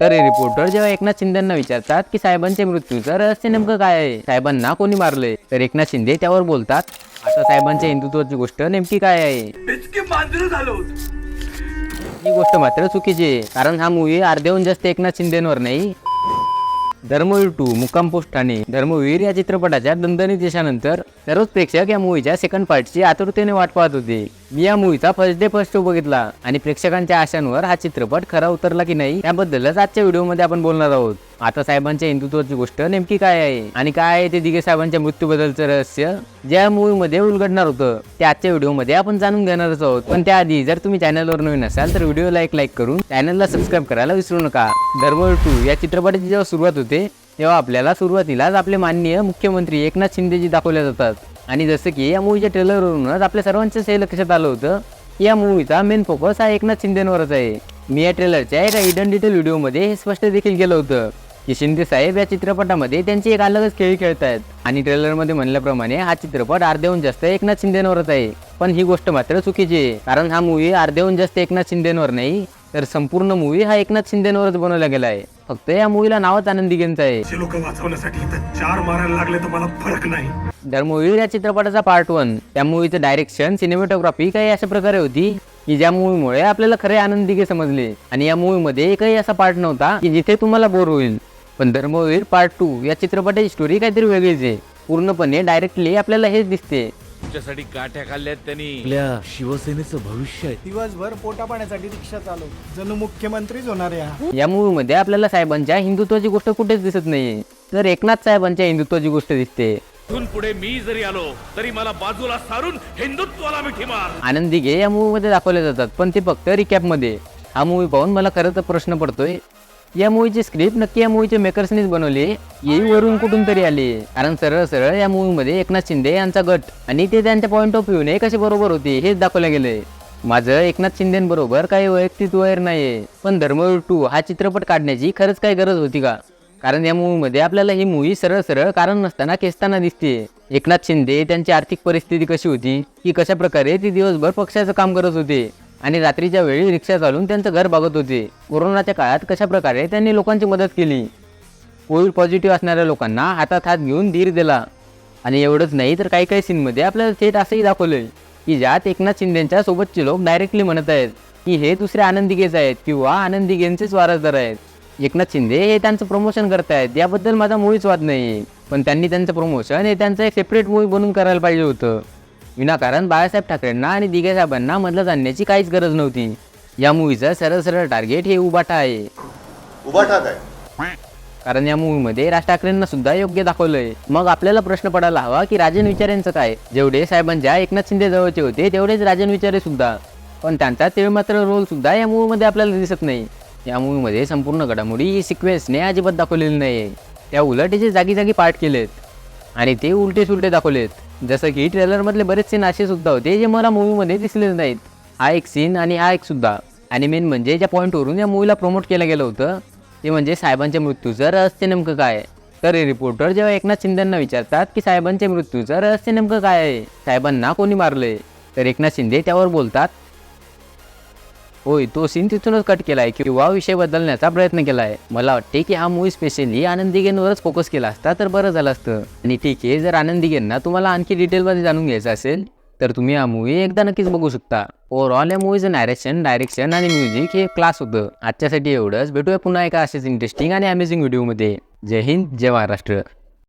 तर रिपोर्टर जेव्हा एकनाथ शिंदेना विचारतात की साहेबांच्या मृत्यूचं रहस्य नेमकं काय आहे? साहेबांना कोणी मारलंय? तर एकनाथ शिंदे त्यावर बोलतात आता साहेबांच्या हिंदुत्वाची गोष्ट नेमकी काय आहे? झालो ही गोष्ट मात्र चुकीची आहे कारण हा मूवी अर्ध्याहून जास्त एकनाथ शिंदेवर नाही धर्मवीर टू मुक्काम पोस्ट ठाणे धर्मवीर या चित्रपटाच्या दणदणीत यशानंतर सर्वच प्रेक्षक या मूवीच्या सेकंड पार्टची आतुरतेने वाट पाहत होते. मी या मूवीचा फर्स्ट डे फर्स्ट शो बघितला आणि प्रेक्षकांच्या आशांवर हा चित्रपट खरा उतरला की नाही याबद्दलच आजच्या व्हिडिओमध्ये आपण बोलणार आहोत. आता साहेबांच्या हिंदुत्वाची गोष्ट नेमकी काय आहे? आणि काय आहे ते दिघे साहेबांच्या मृत्यूबद्दलचं रहस्य? ज्या मूवीमध्ये उलगडणार होतं ते आजच्या व्हिडिओमध्ये आपण जाणून घेणारच आहोत. पण त्याआधी जर तुम्ही चॅनलवर नवीन असाल तर व्हिडिओला एक लाईक करून चॅनलला सबस्क्राईब करायला विसरू नका. धर्मवीर टू या चित्रपटाची जेव्हा सुरुवात होते तेव्हा आपल्याला सुरुवातीलाच आपले माननीय मुख्यमंत्री एकनाथ शिंदेजी दाखवल्या जातात. आणि जसं की या मूवीच्या ट्रेलरवरूनच आपल्या सर्वांच्याच हे लक्षात आलं होतं या मूवीचा मेन फोकस हा एकनाथ शिंदेवरच आहे. मी या ट्रेलरच्या एका हिडन डिटेल व्हिडिओमध्ये हे स्पष्ट देखील केलं होतं की शिंदे साहेब या चित्रपटामध्ये त्यांची एक अलगच खेळी खेळत आहेत आणि ट्रेलरमध्ये म्हणल्याप्रमाणे हा चित्रपट अर्ध्याहून जास्त एकनाथ शिंदेवरच आहे. पण ही गोष्ट मात्र चुकीची आहे. कारण हा मूवी अर्ध्याहून जास्त एकनाथ शिंदेवर नाही तर संपूर्ण मूवी हा एकनाथ शिंदेवरच बनवला गेला आहे. फक्त या मूवीला नावच आनंदी गेंचं आहे. लोक वाचवण्यासाठी चार मारायला लागले तर मला फरक नाही. या चित्रपटाचा पार्ट वन त्या मूवीचं डायरेक्शन सिनेमॅटोग्राफी काही अशा प्रकारे होती की ज्या मूवीमुळे आपल्याला खरे आनंद दिघे समजले. आणि या मूवीमध्ये एकही असा पार्ट नव्हता की जिथे तुम्हाला बोर होईल. पण धर्मवीर पार्ट टू या चित्रपटाची स्टोरी काहीतरी वेगळीच आहे. पूर्णपणे डायरेक्टली आपल्याला हेच दिसते. तुमच्यासाठी काठ्या खाल्ल्यात त्यांनी. आपल्या शिवसेनेचं भविष्य आहे. दिवसभर पोटा पाण्यासाठी रिक्षा चालव. जणू मुख्यमंत्रीच होणार आहे या मूवीमध्ये आपल्याला साहेबांच्या हिंदुत्वाची गोष्ट कुठेच दिसत नाहीये. तर एकनाथ साहेबांच्या हिंदुत्वाची गोष्ट दिसते. इथून पुढे मी जरी आलो तरी मला बाजूला सारून हिंदुत्वाला मिठी मार. आनंदी दिघे या मूवीमध्ये दाखवले जातात पण ते फक्त रिकॅपमध्ये हा मूवी पाहून मला खरं तर प्रश्न पडतोय. या मूवीची स्क्रिप्ट नक्की या मूवीच्या मेकर्सनीच बनवली येई वरून कुठून तरी आली कारण सरळ सरळ या मूवीमध्ये एकनाथ शिंदे यांचा गट आणि ते त्यांच्या पॉईंट ऑफ व्ह्यूने कसे बरोबर होते हेच दाखवले गेले माझं एकनाथ शिंदेबरोबर काही वैयक्तिक वैर नाहीये पण धर्मवीर टू हा चित्रपट काढण्याची खरंच काही गरज होती का? कारण या मूवीमध्ये आपल्याला ही मूवी सरळ सरळ कारण नसताना खेचताना दिसते. एकनाथ शिंदे त्यांची आर्थिक परिस्थिती कशी होती? की कशा प्रकारे ती दिवसभर पक्षाचं काम करत होते? आणि रात्रीच्या वेळी रिक्षा चालून त्यांचं घर बघत होते. कोरोनाच्या काळात कशा प्रकारे त्यांनी लोकांची मदत केली? कोविड पॉझिटिव्ह असणाऱ्या लोकांना हातात हात घेऊन धीर दिला. आणि एवढंच नाही तर काही काही सीनमध्ये आपल्याला थेट असंही दाखवलंय की ज्यात एकनाथ शिंदेच्या सोबतचे लोक डायरेक्टली म्हणत आहेत की हे दुसरे आनंदिगेच आहेत किंवा आनंदिगेंचेच वारसदार आहेत. एकनाथ शिंदे हे त्यांचं प्रमोशन करतायत. याबद्दल माझा मुळीच वाद नाही. पण त्यांनी त्यांचं प्रमोशन हे त्यांचं एक सेपरेट मूवी बनवून करायला पाहिजे होतं. विनाकारण बाळासाहेब ठाकरेंना आणि दिघे साहेबांना मधलं आणण्याची काहीच गरज नव्हती. या मूवीचं सरळ सरळ टार्गेट हे उबाटा आहे. उभाटात आहे. कारण या मूवीमध्ये राज ठाकरेंना सुद्धा योग्य दाखवलंय. मग आपल्याला प्रश्न पडायला हवा की राजन विचारेंचं काय? जेवढे साहेबांच्या एकनाथ शिंदे जवळचे होते तेवढेच राजन विचारे सुद्धा. पण त्यांचा ते मात्र रोल सुद्धा या मूवीमध्ये आपल्याला दिसत नाही. या मूवीमध्ये संपूर्ण घडामोडी ही सिक्वेन्सने अजिबात दाखवलेली नाही आहे त्या उलटेचे जागी जागी पार्ट केलेत. आणि ते उलटे सुलटे दाखवलेत. जसं की ट्रेलरमधले बरेच सीन असे सुद्धा होते जे मला मूवीमध्ये दिसलेच नाहीत. हा एक सीन आणि हा एक सुद्धा. आणि मेन म्हणजे ज्या पॉईंटवरून या मूवीला प्रमोट केलं गेलं होतं ते म्हणजे साहेबांच्या मृत्यूचं रहस्य नेमकं काय आहे? तर रिपोर्टर जेव्हा एकनाथ शिंदेंना विचारतात की साहेबांच्या मृत्यूचं रहस्य नेमकं काय आहे? साहेबांना कोणी मारलंय? तर एकनाथ शिंदे त्यावर बोलतात होय तो सीन तिथूनच कट केलाय किंवा विषय बदलण्याचा प्रयत्न केलाय. मला वाटते की हा मूवी स्पेशली आनंद दिघेंवरच फोकस केला असता तर बरं झालं असतं. आणि ठीक आहे जर आनंद दिघेंना तुम्हाला आणखी डिटेलमध्ये जाणून घ्यायचं असेल तर तुम्ही हा मूवी एकदा नक्कीच बघू शकता. ओव्हरऑल या मूवीचं नॅरेशन डायरेक्शन आणि म्युझिक हे क्लास होतं. आजच्यासाठी एवढंच. भेटूया पुन्हा एका असेच इंटरेस्टिंग आणि अमेझिंग व्हिडिओमध्ये जय हिंद जय महाराष्ट्र.